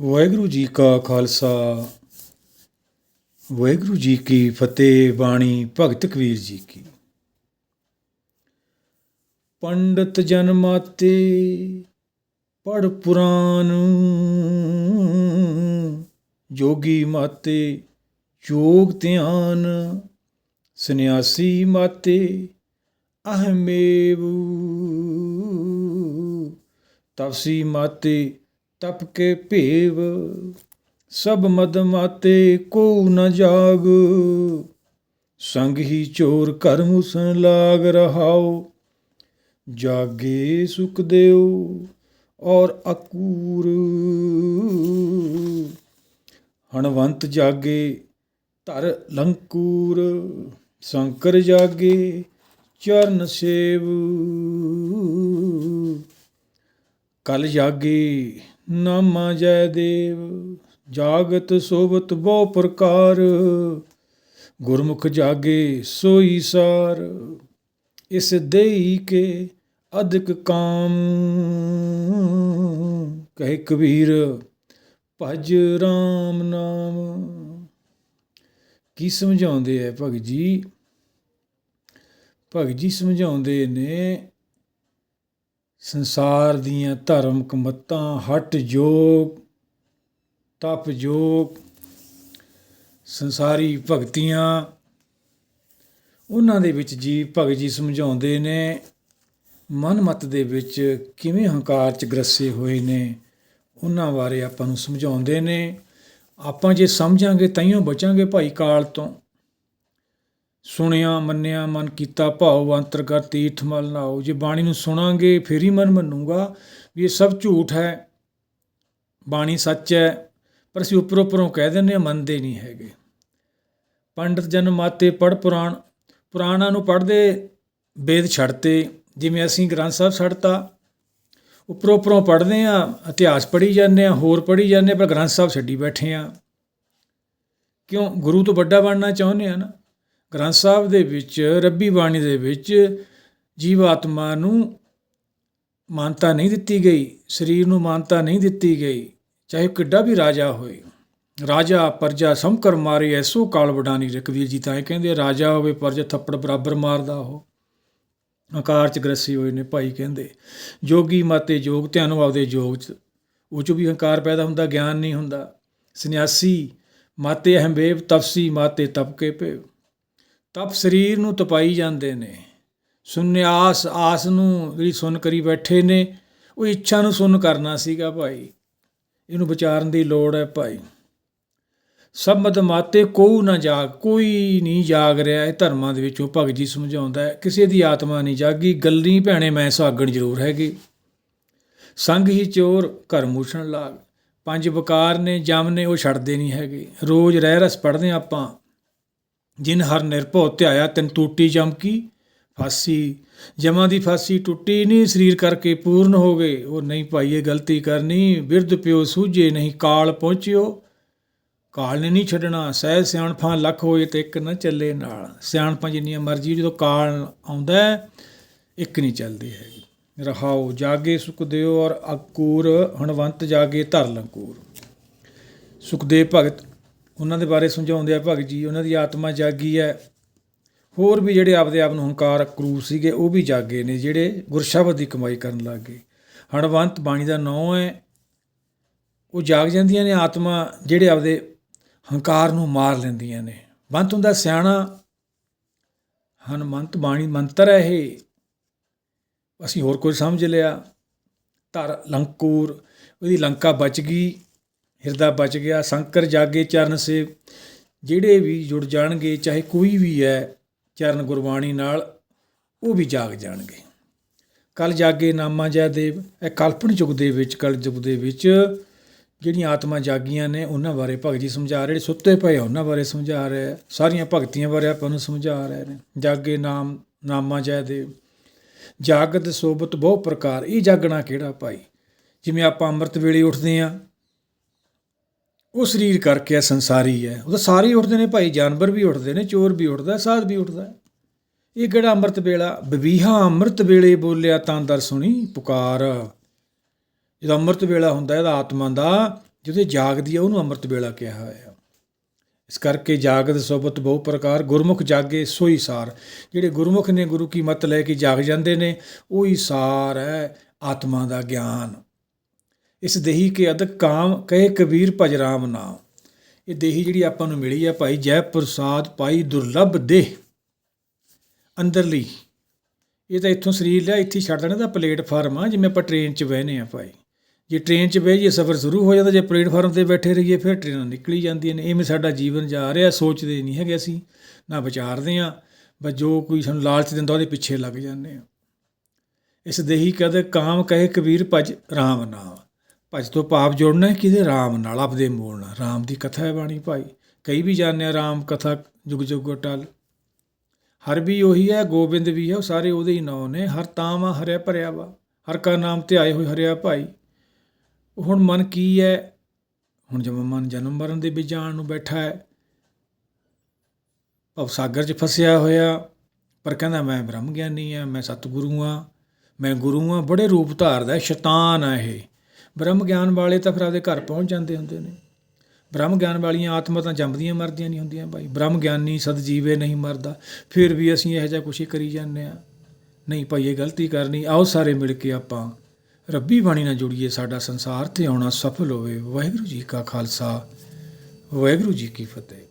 ਵਾਹਿਗੁਰੂ ਜੀ ਕਾ ਖਾਲਸਾ, ਵਾਹਿਗੁਰੂ ਜੀ ਕੀ ਫਤਿਹ, ਬਾਣੀ ਭਗਤ ਕਬੀਰ ਜੀ ਕੀ। ਪੰਡਤ ਜਨਮਾਤੇ ਪੜ ਪੁਰਾਨ ਜੋਗੀ ਮਾਤੇ ਯੋਗ ਧਿਆਨ, ਸੰਨਿਆਸੀ ਮਾਤੇ, ਅਹਮੇਵ। ਤਪਸੀ ਮਾਤੇ ਤਪ ਕੇ ਭੇਵ, ਸਭ ਮਦ ਮਾਤੇ ਕੋ ਨ ਜਾਗ। ਸੰਗ ਹੀ ਚੋਰ ਘਰ ਮੁਸਨ ਲਾਗ ਰਹਾਓ ਜਾਗੇ ਸੁਖ ਦੇਉ ਔਰ ਅਕੂਰ। ਹਣਵੰਤ ਜਾਗੇ ਧਰ ਲੰਕੂਰ, ਸ਼ੰਕਰ ਜਾਗੇ ਚਰਨ ਸੇਵ। ਕਲ ਜਾਗੇ ਨਾਮਾ ਜੈ ਦੇਵ, ਜਾਗਤ ਸੋਭਤ ਬਹੁ ਪ੍ਰਕਾਰ। ਗੁਰਮੁਖ ਜਾਗੇ ਸੋਈ ਸਾਰ, ਇਸ ਦੇਈ ਕੇ ਅਧਿਕ ਕਾਮ। ਕਹੇ ਕਬੀਰ ਭਜ RAM ਨਾਮ। ਕੀ ਸਮਝਾਉਂਦੇ ਐ ਭਗਤ ਜੀ? ਭਗਤ ਜੀ ਸਮਝਾਉਂਦੇ ਨੇ ਸੰਸਾਰ ਦੀਆਂ ਧਰਮਕ ਮੱਤਾਂ ਹਟ ਜੋਗ, ਤਪ ਜੋਗ, ਸੰਸਾਰੀ ਭਗਤੀਆਂ, ਉਹਨਾਂ ਦੇ ਵਿੱਚ ਜੀਵ ਭਗਤ ਜੀ ਸਮਝਾਉਂਦੇ ਨੇ, ਮਨ ਮਤ ਦੇ ਵਿੱਚ ਕਿਵੇਂ ਹੰਕਾਰ ਚ ਗਰਸੇ ਹੋਏ ਨੇ, ਉਹਨਾਂ ਬਾਰੇ ਆਪਾਂ ਨੂੰ ਸਮਝਾਉਂਦੇ ਨੇ। ਆਪਾਂ ਜੇ ਸਮਝਾਂਗੇ ਤਾਈਓ ਬਚਾਂਗੇ ਭਾਈ ਕਾਲ ਤੋਂ। ਸੁਣਿਆ, ਮੰਨਿਆ, ਮਨ ਕੀਤਾ, ਭਾਉ ਅੰਤਰਗਤ ਤੀਰਥ ਮਲ ਨਾਓ ਜੇ ਬਾਣੀ ਨੂੰ ਸੁਣਾਂਗੇ, ਫਿਰ ਹੀ ਮਨ ਮੰਨੂਗਾ ਵੀ ਇਹ ਸਭ ਝੂਠ ਹੈ। ਬਾਣੀ ਸੱਚ ਹੈ, ਪਰ ਅਸੀਂ ਉੱਪਰੋਂ ਉੱਪਰੋਂ ਕਹਿ ਦਿੰਦੇ ਹਾਂ, ਮੰਨਦੇ ਨਹੀਂ ਹੈਗੇ। ਪੰਡਤ ਜਨ ਮਾਤੇ ਪੜ ਪੁਰਾਣ, ਪੁਰਾਣਾਂ ਨੂੰ ਪੜ੍ਹਦੇ ਵੇਦ ਛੱਡਤੇ। ਜਿਵੇਂ ਅਸੀਂ ਗ੍ਰੰਥ ਸਾਹਿਬ ਛੱਡਤਾ, ਉੱਪਰੋਂ ਉੱਪਰੋਂ ਪੜ੍ਹਦੇ ਆ ਇਤਿਹਾਸ ਪੜ੍ਹੀ ਜਾਂਦੇ ਆ ਹੋਰ ਪੜ੍ਹੀ ਜਾਂਦੇ ਆ ਪਰ ਗ੍ਰੰਥ ਸਾਹਿਬ ਛੱਡੀ ਬੈਠੇ ਆ ਕਿਉਂ? ਗੁਰੂ ਤੋਂ ਵੱਡਾ ਬਣਨਾ ਚਾਹੁੰਦੇ ਆ ਨਾ। ਗ੍ਰੰਥ ਸਾਹਿਬ ਦੇ ਵਿੱਚ, ਰੱਬੀ ਬਾਣੀ ਦੇ ਵਿੱਚ ਜੀਵ ਆਤਮਾ ਨੂੰ ਮਾਨਤਾ ਨਹੀਂ ਦਿੱਤੀ ਗਈ, ਸਰੀਰ ਨੂੰ ਮਾਨਤਾ ਨਹੀਂ ਦਿੱਤੀ ਗਈ, ਚਾਹੇ ਕਿੱਡਾ ਵੀ ਰਾਜਾ ਹੋਏ। ਰਾਜਾ ਪਰਜਾ ਸਮਕਰ ਮਾਰੇ, ਐਸੋ ਕਾਲ ਵਡਾਨੀ ਰਕਵੀਰ ਜੀ ਤਾਂ ਇਹ ਕਹਿੰਦੇ ਰਾਜਾ ਹੋਵੇ, ਪਰਜਾ ਥੱਪੜ ਬਰਾਬਰ ਮਾਰਦਾ ਉਹ। ਆਕਾਰ ਚ ਗ੍ਰਸੀ ਹੋਏ ਨੇ ਭਾਈ ਕਹਿੰਦੇ। ਜੋਗੀ ਮਾਤੇ ਯੋਗ ਧਿਆਨ ਆਪਦੇ ਯੋਗ ਚ। ਉਹ ਚ ਵੀ ਹੰਕਾਰ ਪੈਦਾ ਹੁੰਦਾ, ਗਿਆਨ ਨਹੀਂ ਹੁੰਦਾ। ਸੰਨਿਆਸੀ, ਮਾਤੇ ਅਹੰਬੇਵ ਤਪਸੀ, ਮਾਤੇ ਤਪ ਕੇ ਭੇਵ। ਤਪ ਸਰੀਰ ਨੂੰ ਤਪਾਈ ਜਾਂਦੇ ਨੇ। ਸੁਨਿਆਸ ਆਸ ਨੂੰ ਜਿਹੜੀ ਸੁਨ ਕਰੀ ਬੈਠੇ ਨੇ, ਉਹ ਇੱਛਾ ਨੂੰ ਸੁਨ ਕਰਨਾ ਸੀਗਾ ਭਾਈ। ਇਹਨੂੰ ਵਿਚਾਰਨ ਦੀ ਲੋੜ ਹੈ ਭਾਈ। ਸਭ ਮਤ ਮਾਤੇ ਕੋਉ ਨਾ ਜਾਗ, ਕੋਈ ਨਹੀਂ ਜਾਗ ਰਿਹਾ ਇਹ ਧਰਮਾਂ ਦੇ ਵਿੱਚੋਂ। ਭਗਤ ਜੀ ਸਮਝਾਉਂਦਾ ਹੈ, ਕਿਸੇ ਦੀ ਆਤਮਾ ਨਹੀਂ ਜਾਗੀ ਗੱਲੀ ਭੈਣੇ ਮੈਂ ਸੁਹਾਗਣ ਜ਼ਰੂਰ ਹੈਗੀ। ਸੰਗ ਹੀ ਚੋਰ ਘਰ ਮੂਛਣ ਲਾਗ। ਪੰਜ ਵਕਾਰ ਨੇ ਜਮ ਨੇ, ਉਹ ਛੱਡਦੇ ਨਹੀਂ ਹੈਗੇ। ਰੋਜ਼ ਰਹਿ ਰਸ ਪੜ੍ਹਦੇ ਆਪਾਂ। ਜਿਨ ਹਰ ਨਿਰਭਉ ਧਿਆਇਆ ਤੈਨ ਟੂਟੀ ਜਮ ਕੀ? ਫਾਸੀ। ਜਮਾਂ ਦੀ ਫਾਸੀ ਟੁੱਟੀ ਨਹੀਂ, ਸਰੀਰ ਕਰਕੇ ਪੂਰਨ ਹੋ ਗਏ। ਉਹ ਨਹੀਂ ਭਾਈ ਇਹ ਗਲਤੀ ਕਰਨੀ। ਬਿਰਧ ਪਿਓ ਸੂਝੇ ਨਹੀਂ, ਕਾਲ ਪਹੁੰਚਿਓ। ਕਾਲ ਨੇ ਨਹੀਂ ਛੱਡਣਾ। ਸਹਿ ਸਿਆਣਫਾਂ ਲੱਖ ਹੋਏ ਤੇ ਇੱਕ ਨਾ ਚੱਲੇ ਨਾਲ। ਸਿਆਣਫਾਂ ਜਿੰਨੀਆਂ ਮਰਜ਼ੀ, ਜਦੋਂ ਕਾਲ ਆਉਂਦਾ ਇੱਕ ਨਹੀਂ ਚੱਲਦੀ ਹੈਗੀ। ਰਹਾਓ, ਜਾਗੇ ਸੁਖਦੇਵ ਔਰ ਅਕੂਰ, ਹਣਵੰਤ ਜਾਗੇ ਧਰ ਲੰਕੂਰ। ਸੁਖਦੇਵ ਭਗਤ ਉਹਨਾਂ ਦੇ ਬਾਰੇ ਸਮਝਾਉਂਦੇ ਆ, ਭਗਤ ਜੀ, ਉਹਨਾਂ ਦੀ ਆਤਮਾ ਜਾਗੀ ਹੈ। ਹੋਰ ਵੀ ਜਿਹੜੇ ਆਪਦੇ ਆਪ ਨੂੰ ਹੰਕਾਰ, ਕਰੂਰ ਸੀਗੇ, ਉਹ ਵੀ ਜਾਗੇ ਨੇ, ਜਿਹੜੇ ਗੁਰਸ਼ਬਦ ਦੀ ਕਮਾਈ ਕਰਨ ਲੱਗ। ਗਏ ਹਣਵੰਤ ਬਾਣੀ ਦਾ ਨਾਂ ਹੈ। ਉਹ ਜਾਗ ਜਾਂਦੀਆਂ ਨੇ, ਆਤਮਾ ਜਿਹੜੇ ਆਪਦੇ ਹੰਕਾਰ ਨੂੰ ਮਾਰ ਲੈਂਦੀਆਂ ਨੇ। ਬੰਤ ਹੁੰਦਾ ਸਿਆਣਾ, ਹਨਮੰਤ ਬਾਣੀ ਮੰਤਰ ਹੈ ਇਹ। ਅਸੀਂ ਹੋਰ ਕੋਈ ਸਮਝ ਲਿਆ। ਧਰ ਲੰਕੂਰ, ਉਹਦੀ ਲੰਕਾ ਬਚ ਗਈ। ਹਿਰਦਾ ਬਚ ਗਿਆ ਸ਼ੰਕਰ ਜਾਗੇ ਚਰਨ ਸੇ। ਜਿਹੜੇ ਵੀ ਜੁੜ ਜਾਣਗੇ ਚਾਹੇ ਕੋਈ ਵੀ ਹੈ ਚਰਨ ਗੁਰਬਾਣੀ ਨਾਲ ਉਹ ਵੀ ਜਾਗ ਜਾਣਗੇ। ਕਲ ਜਾਗੇ ਨਾਮਾ ਜੈ ਦੇਵ ਇਹ ਕਲਪਨ ਯੁੱਗ ਦੇ ਵਿੱਚ ਕਲ ਯੁੱਗ ਦੇ ਵਿੱਚ ਜਿਹੜੀਆਂ ਆਤਮਾ ਜਾਗੀਆਂ ਨੇ ਉਹਨਾਂ ਬਾਰੇ ਭਗਤ ਜੀ ਸਮਝਾ ਰਹੇ ਸੁੱਤੇ ਪਏ ਆ, ਉਹਨਾਂ ਬਾਰੇ ਸਮਝਾ ਰਹੇ ਸਾਰੀਆਂ ਭਗਤੀਆਂ ਬਾਰੇ ਆਪਾਂ ਨੂੰ ਸਮਝਾ ਰਹੇ ਨੇ। ਜਾਗੇ ਨਾਮ ਨਾਮਾ ਜੈ ਦੇਵ ਜਾਗਤ ਸੋਬਤ ਬਹੁ ਪ੍ਰਕਾਰ ਇਹ ਜਾਗਣਾ ਕਿਹੜਾ ਭਾਈ? ਜਿਵੇਂ ਆਪਾਂ ਅੰਮ੍ਰਿਤ ਵੇਲੇ ਉੱਠਦੇ ਆ ਉਹ ਸਰੀਰ ਕਰਕੇ ਆ, ਸੰਸਾਰੀ ਹੈ ਉਹ ਤਾਂ ਸਾਰੇ ਹੀ ਉੱਠਦੇ ਨੇ ਭਾਈ, ਜਾਨਵਰ ਵੀ ਉੱਠਦੇ ਨੇ, ਚੋਰ ਵੀ ਉੱਠਦਾ, ਸਾਧ ਵੀ ਉੱਠਦਾ। ਇਹ ਕਿਹੜਾ ਅੰਮ੍ਰਿਤ ਵੇਲਾ? ਬਵੀਹਾ ਅੰਮ੍ਰਿਤ ਵੇਲੇ ਬੋਲਿਆ ਤਾਂ ਦਰ ਸੁਣੀ ਪੁਕਾਰ। ਜਦੋਂ ਅੰਮ੍ਰਿਤ ਵੇਲਾ ਹੁੰਦਾ, ਇਹਦਾ ਆਤਮਾ ਦਾ ਜਦੋਂ ਜਾਗਦੀ ਹੈ ਉਹਨੂੰ ਅੰਮ੍ਰਿਤ ਵੇਲਾ ਕਿਹਾ ਹੋਇਆ ਇਸ ਕਰਕੇ ਜਾਗਦ ਸੋਬਤ ਬਹੁ ਪ੍ਰਕਾਰ, ਗੁਰਮੁਖ ਜਾਗੇ ਸੋਈ ਸਾਰ। ਜਿਹੜੇ ਗੁਰਮੁਖ ਨੇ ਗੁਰੂ ਕੀ ਮਤ ਲੈ ਕੇ ਜਾਗ ਜਾਂਦੇ ਨੇ, ਉਹੀ ਸਾਰ ਹੈ ਆਤਮਾ ਦਾ ਗਿਆਨ। ਇਸ ਦੇਹੀ ਕੇ ਅਦਕ ਕਾਮ ਕਹੇ ਕਬੀਰ ਭਜ ਰਾਮ ਨਾਮ। ਇਹ ਦੇਹੀ ਜਿਹੜੀ ਆਪਾਂ ਨੂੰ ਮਿਲੀ ਆ ਭਾਈ ਜੈ ਪ੍ਰਸਾਦ ਪਾਈ ਦੁਰਲਭ ਦੇਹ। ਅੰਦਰਲੀ, ਇਹ ਤਾਂ ਇੱਥੋਂ ਸਰੀਰ ਲਿਆ, ਇੱਥੇ ਛੱਡ ਦੇਣਾ ਤਾਂ ਪਲੇਟਫਾਰਮ ਆ, ਜਿਵੇਂ ਆਪਾਂ ਟ੍ਰੇਨ 'ਚ ਬਹਿਨੇ ਆ ਭਾਈ। ਜੇ ਟ੍ਰੇਨ 'ਚ ਬਹਿ ਜਾਈਏ, ਸਫ਼ਰ ਸ਼ੁਰੂ ਹੋ ਜਾਂਦਾ, ਜੇ ਪਲੇਟਫਾਰਮ ਤੇ ਬੈਠੇ ਰਹੀਏ, ਫਿਰ ਟ੍ਰੇਨਾਂ ਨਿਕਲੀ ਜਾਂਦੀਆਂ ਨੇ। ਇਵੇਂ ਸਾਡਾ ਜੀਵਨ ਜਾ ਰਿਹਾ, ਸੋਚਦੇ ਨਹੀਂ ਹੈਗੇ ਅਸੀਂ, ਨਾ ਵਿਚਾਰਦੇ ਆ ਬਸ ਜੋ ਕੋਈ ਸਾਨੂੰ ਲਾਲਚ ਦਿੰਦਾ, ਉਹਦੇ ਪਿੱਛੇ ਲੱਗ ਜਾਂਦੇ ਆ ਇਸ ਦੇਹੀ ਕਦੇ ਕਾਮ ਕਹੇ ਕਬੀਰ ਭਜ ਰਾਮ ਨਾਮ। ਭਜ ਤੋਂ ਭਾਵ ਜੋੜਨਾ ਹੈ ਕਿਹਦੇ? ਰਾਮ ਨਾਲ ਆਪਦੇ ਮੂਲ ਨਾਲ। ਰਾਮ ਦੀ ਕਥਾ ਹੈ ਬਾਣੀ ਭਾਈ। ਕਈ ਵੀ ਜਾਣਦੇ ਆ ਰਾਮ ਕਥਾ ਜੁਗ ਜੁਗ ਅਟਲ। ਹਰ ਵੀ ਉਹੀ ਹੈ ਗੋਬਿੰਦ ਵੀ ਹੈ ਉਹ ਸਾਰੇ ਉਹਦੇ ਹੀ ਨਾਂ ਨੇ। ਹਰ ਤਾਮਾ ਹਰਿਆ ਭਰਿਆ ਵਾ। ਹਰ ਕਾ ਨਾਮ ਤੇ ਆਏ ਹੋਏ ਹਰਿਆ ਭਾਈ। ਹੁਣ ਮਨ ਕੀ ਹੈ? ਹੁਣ ਜਦੋਂ ਮਨ ਜਨਮ ਮਰਨ ਦੇ ਵਿੱਚ ਜਾਣ ਨੂੰ ਬੈਠਾ ਹੈ। ਭਵ ਸਾਗਰ 'ਚ ਫਸਿਆ ਹੋਇਆ। ਪਰ ਕਹਿੰਦਾ ਮੈਂ ਬ੍ਰਹਮ ਗਿਆਨੀ ਆ ਮੈਂ ਸਤਿਗੁਰੂ ਆ ਮੈਂ ਗੁਰੂ ਆ ਬੜੇ ਰੂਪ ਧਾਰਦਾ ਹੈ, ਸ਼ੈਤਾਨ ਆ ਇਹ। ਬ੍ਰਹਮ ਗਿਆਨ ਵਾਲੇ ਤਾਂ ਫਿਰ ਆਪਦੇ ਘਰ ਪਹੁੰਚ ਜਾਂਦੇ ਹੁੰਦੇ ਨੇ। ਬ੍ਰਹਮ ਗਿਆਨ ਵਾਲੀਆਂ ਆਤਮਾ ਤਾਂ ਜੰਮਦੀਆਂ ਮਰਦੀਆਂ ਨਹੀਂ ਹੁੰਦੀਆਂ ਭਾਈ ਬ੍ਰਹਮ ਗਿਆਨੀ ਸਤਜੀਵੇ ਨਹੀਂ ਮਰਦਾ, ਫਿਰ ਵੀ ਅਸੀਂ ਇਹੋ ਜਿਹਾ ਕੁਛ ਹੀ ਕਰੀ ਜਾਂਦੇ ਆ ਨਹੀਂ ਭਾਈ, ਇਹ ਗਲਤੀ ਕਰਨੀ, ਆਓ ਸਾਰੇ ਮਿਲ ਕੇ ਆਪਾਂ ਰੱਬੀ ਬਾਣੀ ਨਾਲ ਜੁੜੀਏ। ਸਾਡਾ ਸੰਸਾਰ ਤੇ ਆਉਣਾ ਸਫਲ ਹੋਵੇ। ਵਾਹਿਗੁਰੂ ਜੀ ਕਾ ਖਾਲਸਾ, ਵਾਹਿਗੁਰੂ ਜੀ ਕੀ ਫਤਿਹ।